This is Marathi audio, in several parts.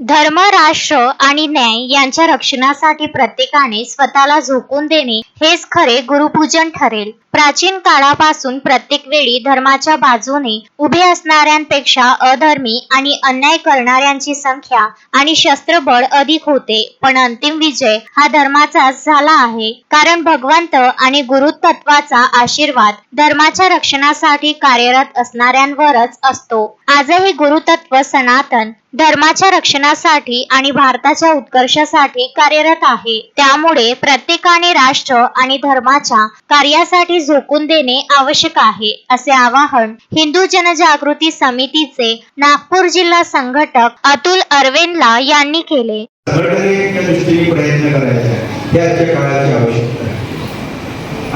धर्म राष्ट्र आणि न्याय यांच्या रक्षणासाठी प्रत्येकाने स्वतःला झोकून देणे हेच खरे गुरुपूजन ठरेल. प्राचीन काळापासून प्रत्येक वेळी धर्माच्या बाजूने उभे असणाऱ्यांपेक्षा अधर्मी आणि अन्याय करणाऱ्यांची संख्या आणि शस्त्रबळ अधिक होते. पण अंतिम विजय हा धर्माचाच झाला आहे. कारण भगवंत आणि गुरुतत्वाचा आशीर्वाद धर्माच्या रक्षणासाठी कार्यरत असणाऱ्यांवरच असतो. आजही गुरुतत्व सनातन धर्माच्या रक्षणासाठी आणि भारताच्या उत्कर्षासाठी कार्यरत आहे. त्यामुळे प्रत्येकाने राष्ट्र आणि धर्माच्या कार्यासाठी झोकून देणे आवश्यक आहे असे आवाहन हिंदू जनजागृती समितीचे नागपूर जिल्हा संघटक अतुल अरवेनला यांनी केले. प्रयत्न करायचा काळाची आवश्यकता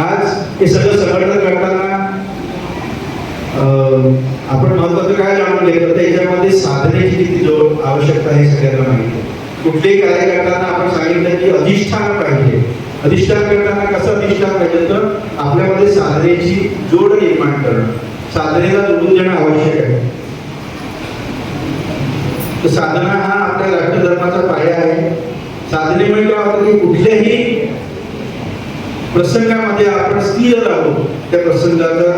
आज हे सगळं संघटन करताना आपण महत्वाचं काय जाणून घेतलं तर याच्यामध्ये साधनेची किती जोड आवश्यकता हे सगळ्यांना माहिती कुठलेही कार्य करताना आपण सांगितलं की अधिष्ठान पाहिजे. अधिष्ठान करताना कसं अधिष्ठान पाहिजे तर आपल्यामध्ये साधनेची जोड निर्माण करणं. साधनेला जोडून देणं आवश्यक आहे. तर साधना हा आपल्या राष्ट्रधर्माचा पाया आहे. साधने म्हणजे आपण की कुठल्याही प्रसंगामध्ये आपण स्थिर राहू त्या प्रसंगाचा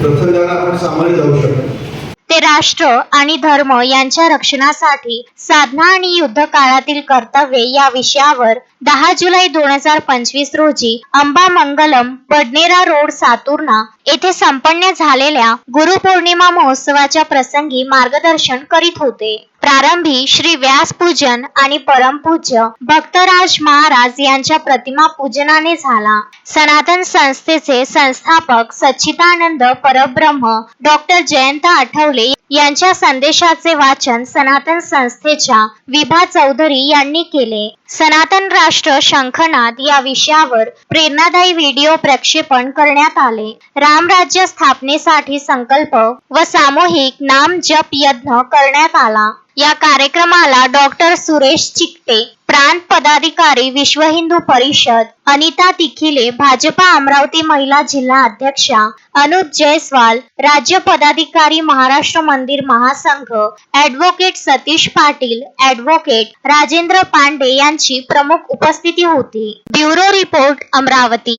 प्रसंगाला आपण सामोरे जाऊ शकतो ते राष्ट्र आणि धर्म यांच्या रक्षणासाठी साधना आणि युद्ध काळातील कर्तव्ये या विषयावर दहा जुलै दोन हजार पंचवीस रोजी अंबा मंगलम बडनेरा रोड सातुर्णा येथे संपन्न झालेल्या गुरुपौर्णिमा महोत्सवाच्या प्रसंगी मार्गदर्शन करीत होते. प्रारंभी श्री व्यास पूजन आणि परमपूज्य भक्तराज महाराज यांच्या प्रतिमा पूजनाने झाला. सनातन संस्थेचे संस्थापक सच्चिदानंद परब्रह्म डॉक्टर जयंत आठवले यांच्या संदेशाचे वाचन सनातन संस्थेच्या विभा चौधरी यांनी केले. सनातन राष्ट्र शंखनाद या विषयावर प्रेरणादायी व्हिडिओ प्रक्षेपण करण्यात आले. रामराज्य स्थापनेसाठी संकल्प व सामूहिक नाम जप यज्ञ करण्यात आला. या कार्यक्रमाला डॉक्टर सुरेश चिकटे प्रांत पदाधिकारी विश्व हिंदू परिषद अनिता तिखिले भाजपा अमरावती महिला जिल्हा अध्यक्षा अनुप जयस्वाल राज्य पदाधिकारी महाराष्ट्र मंदिर महासंघ ऍडव्होकेट सतीश पाटील ऍडव्होकेट राजेंद्र पांडे यांची प्रमुख उपस्थिती होती. Bureau report Amravati.